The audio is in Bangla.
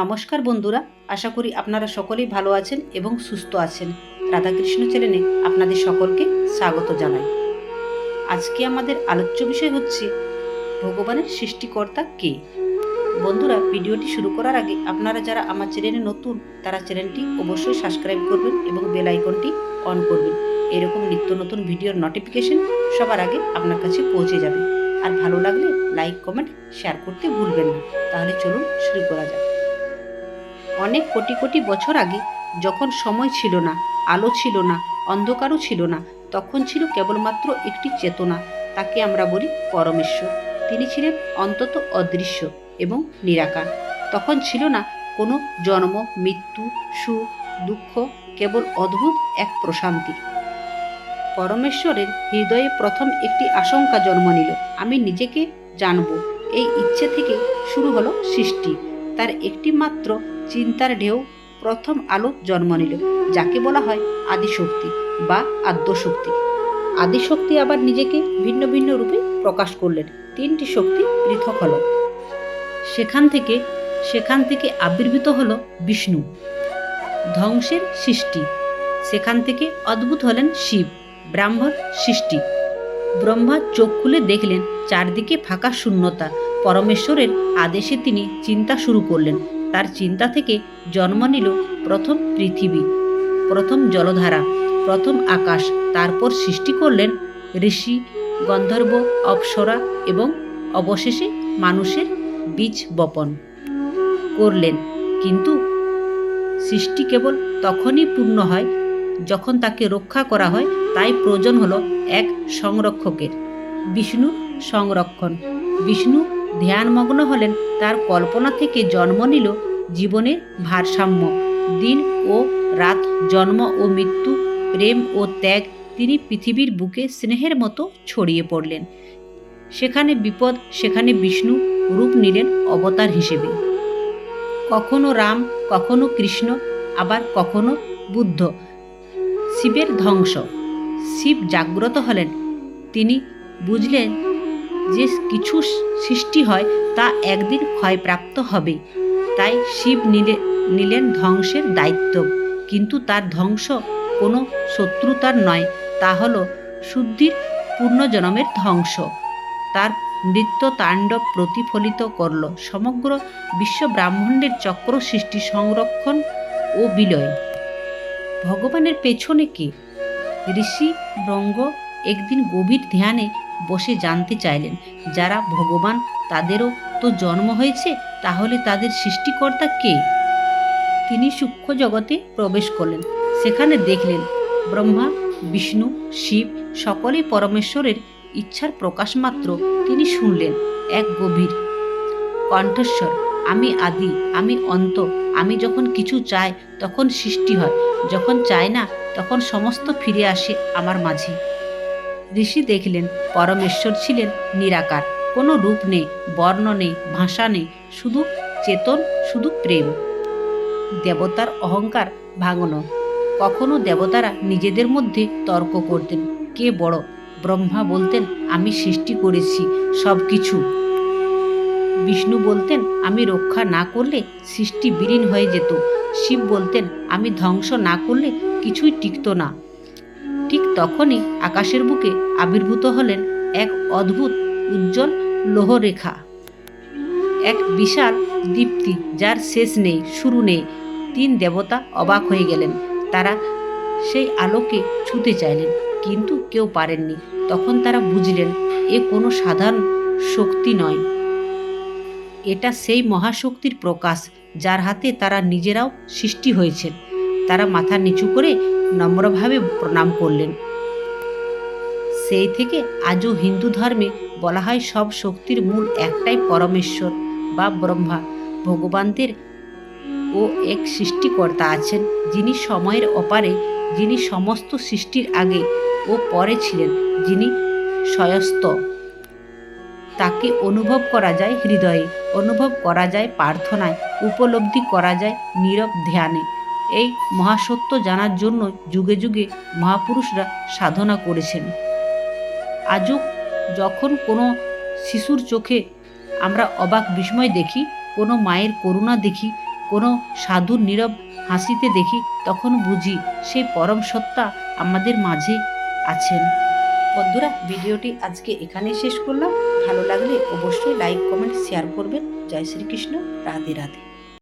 নমস্কার বন্ধুরা, আশা করি আপনারা সকলেই ভালো আছেন এবং সুস্থ আছেন। রাধাকৃষ্ণ চ্যানেলে আপনাদের সকলকে স্বাগত জানাই। আজকে আমাদের আলোচ্য বিষয় হচ্ছে, ভগবানের সৃষ্টিকর্তা কে? বন্ধুরা, ভিডিওটি শুরু করার আগে আপনারা যারা আমার চ্যানেলে নতুন, তারা চ্যানেলটি অবশ্যই সাবস্ক্রাইব করবেন এবং বেল আইকনটি অন করবেন। এরকম নিত্য নতুন ভিডিওর নোটিফিকেশন সবার আগে আপনার কাছে পৌঁছে যাবে। আর ভালো লাগলে লাইক কমেন্ট শেয়ার করতে ভুলবেন না। তাহলে চলুন শুরু করা যাক। অনেক কোটি কোটি বছর আগে যখন সময় ছিল না, আলো ছিল না, অন্ধকারও ছিল না, তখন ছিল কেবলমাত্র একটি চেতনা, তাকে আমরা বলি পরমেশ্বর। তিনি ছিলেন অন্তত অদৃশ্য এবং নিরাকার। তখন ছিল না কোনো জন্ম, মৃত্যু, সুখ, দুঃখ, কেবল অদ্ভুত এক প্রশান্তি। পরমেশ্বরের হৃদয়ে প্রথম একটি আশঙ্কা জন্ম নিল, আমি নিজেকে জানব। এই ইচ্ছে থেকে শুরু হলো সৃষ্টি। তার একটি মাত্র চিন্তার ঢেউ প্রথম আলো জন্ম নিল, যাকে বলা হয় আদিশক্তি বা আদ্যশক্তি। আদিশক্তি আবার নিজেকে ভিন্ন ভিন্ন রূপে প্রকাশ করলেন। তিনটি শক্তি পৃথক হল। সেখান থেকে সেখান থেকে আবির্ভূত হল বিষ্ণু। ধ্বংসের সৃষ্টি। সেখান থেকে অদ্ভুত হলেন শিব, ব্রাহ্মণ সৃষ্টি। ব্রহ্মা চোখ খুলে দেখলেন, চারদিকে ফাঁকা শূন্যতা। পরমেশ্বরের আদেশে তিনি চিন্তা শুরু করলেন। তার চিন্তা থেকে জন্ম নিল প্রথম পৃথিবী, প্রথম জলধারা, প্রথম আকাশ। তারপর সৃষ্টি করলেন ঋষি, গন্ধর্ব, অপ্সরা এবং অবশেষে মানুষের বীজ বপন করলেন। কিন্তু সৃষ্টি কেবল তখনই পূর্ণ হয় যখন তাকে রক্ষা করা হয়। তাই প্রয়োজন হলো এক সংরক্ষকের বিষ্ণু সংরক্ষণ। বিষ্ণু ধ্যানমগ্ন হলেন। তার কল্পনা থেকে জন্ম নিল জীবনের ভারসাম্য। দিন ও রাত, জন্ম ও মৃত্যু, প্রেম ও ত্যাগ, তিনি পৃথিবীর বুকে স্নেহের মতো ছড়িয়ে পড়লেন। সেখানে বিপদ, সেখানে বিষ্ণু রূপ নিলেন অবতার হিসেবে। কখনো রাম, কখনো কৃষ্ণ, আবার কখনো বুদ্ধ। শিবের ধ্বংস। শিব জাগ্রত হলেন। তিনি বুঝলেন যে কিছু সৃষ্টি হয় তা একদিন ক্ষয়প্রাপ্ত হবে। তাই শিব নিলে নিলেন ধ্বংসের দায়িত্ব। কিন্তু তার ধ্বংস কোনো শত্রুতার নয়, তা হল শুদ্ধির পূর্ণজনমের ধ্বংস। তার নৃত্য তাণ্ডব প্রতিফলিত করল সমগ্র বিশ্ব ব্রাহ্মণ্ডের চক্র সৃষ্টি, সংরক্ষণ ও বিলয়। ভগবানের পেছনে কে? ঋষি রঙ্গ একদিন গভীর ধ্যানে বসে জানতে চাইলেন, যারা ভগবান, তাদেরও তো জন্ম হয়েছে, তাহলে তাদের সৃষ্টিকর্তা কে? তিনি সূক্ষ্ম জগতে প্রবেশ করলেন। সেখানে দেখলেন ব্রহ্মা, বিষ্ণু, শিব সকলেই পরমেশ্বরের ইচ্ছার প্রকাশ মাত্র তিনি শুনলেন এক গভীর কণ্ঠস্বর, আমি আদি, আমি অন্ত, আমি যখন কিছু চাই তখন সৃষ্টি হয়, যখন চাই না তখন সমস্ত ফিরে আসে আমার মাঝে। ঋষি দেখলেন, পরমেশ্বর ছিলেন নিরাকার। কোনো রূপ নেই, বর্ণ নেই, ভাষা নেই, শুধু চেতন, শুধু প্রেম। দেবতার অহংকার ভাঙন কখনো দেবতারা নিজেদের মধ্যে তর্ক করতেন। কে বড়? ব্রহ্মা বলতেন, আমি সৃষ্টি করেছি সব কিছু বিষ্ণু বলতেন, আমি রক্ষা না করলে সৃষ্টি বিলীন হয়ে যেত। শিব বলতেন, আমি ধ্বংস না করলে কিছুই টিকত না। তখনই আকাশের বুকে আবির্ভূত হলেন এক অদ্ভুত, উজ্জ্বল লোহরেখা। এক বিশাল দীপ্তি যার শেষ নেই, শুরু নেই। তিন দেবতা অবাক হয়ে গেলেন। তারা সেই আলোকে ছুতে চাইলেন, কিন্তু কেউ পারেননি। তখন তারা বুঝলেন, এ কোনো সাধারণ শক্তি নয়। এটা সেই মহাশক্তির প্রকাশ, যার হাতে তারা নিজেরাও সৃষ্টি হয়েছেন। তারা মাথা নিচু করে নম্রভাবে প্রণাম করলেন। সেই থেকে আজও হিন্দু ধর্মে বলা হয় সব শক্তির মূল একটাই পরমেশ্বর বা ব্রহ্মা। ভগবানদের ও এক সৃষ্টিকর্তা আছেন, যিনি সময়ের অপারে, যিনি সমস্ত সৃষ্টির আগে ও পরে ছিলেন, যিনি স্বয়স্ত। তাকে অনুভব করা যায় হৃদয়ে, অনুভব করা যায় প্রার্থনায়, উপলব্ধি করা যায় নীরব ধ্যানে। এই মহাসত্য জানার জন্য যুগে যুগে মহাপুরুষরা সাধনা করেছেন। আজও যখন কোনো শিশুর চোখে আমরা অবাক বিস্ময় দেখি, কোনো মায়ের করুণা দেখি, কোনো সাধুর নীরব হাসিতে দেখি, তখন বুঝি সেই পরম সত্তা আমাদের মাঝে আছেন। বন্ধুরা, ভিডিওটি আজকে এখানেই শেষ করলাম। ভালো লাগলে অবশ্যই লাইক, কমেন্ট, শেয়ার করবেন। জয় শ্রীকৃষ্ণ। রাধে রাধে।